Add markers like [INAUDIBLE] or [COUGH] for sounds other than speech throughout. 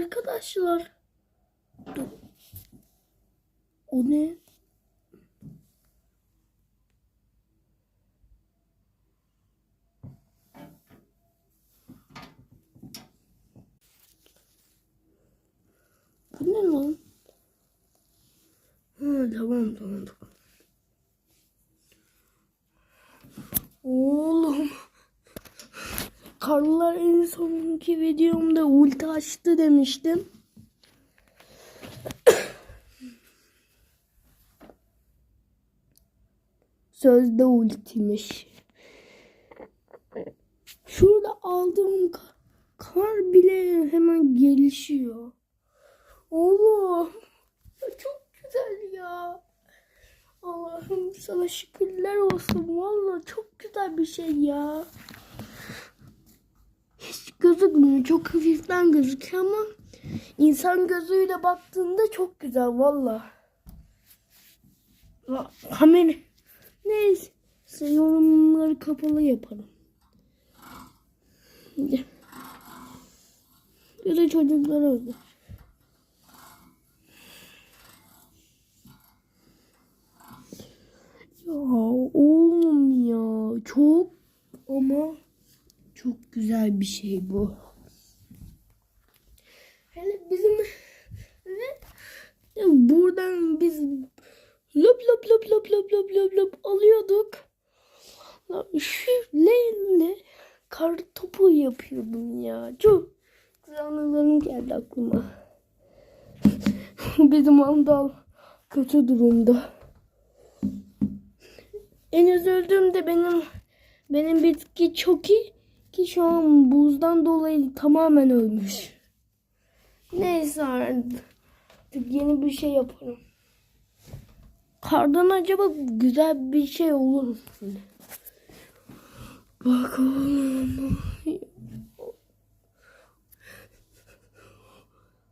arkadaşlar. Dur. O ne? Bu ne lan? Ha, tamam tamam tamam. Oğlum. Karlılar en sonki videomda ulti açtı demiştim. Sözde ultiymiş. Şurada aldığım ka- kar bile hemen gelişiyor. Ya Çok güzel ya. Allah'ım sana şükürler olsun. Vallahi çok güzel bir şey ya. Gözükmüyor. Çok hafiften gözüküyor ama insan gözüyle baktığında çok güzel valla. Va- Kamera neyse yorumları kapalı yapalım. Ya da çocuklar öyle. Ya oğlum ya çok ama çok güzel bir şey bu. Hele bizim ve ya buradan biz lop lop lop lop lop lop lop lop alıyorduk. Şu leğenle kar topu yapıyordum ya. Çok güzel anılarım geldi aklıma. [LAUGHS] bizim andal kötü durumda. En üzüldüğüm de benim benim bitki çok iyi ki şu an buzdan dolayı tamamen ölmüş. Neyse artık yeni bir şey yaparım. Kardan acaba güzel bir şey olur mu? Bak oğlum.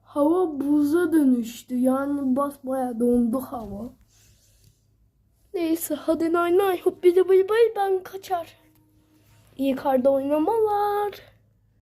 Hava buza dönüştü. Yani basbaya dondu hava. Neyse hadi nay nay hop bir de bay bay ben kaçar yukarıda oynamalar.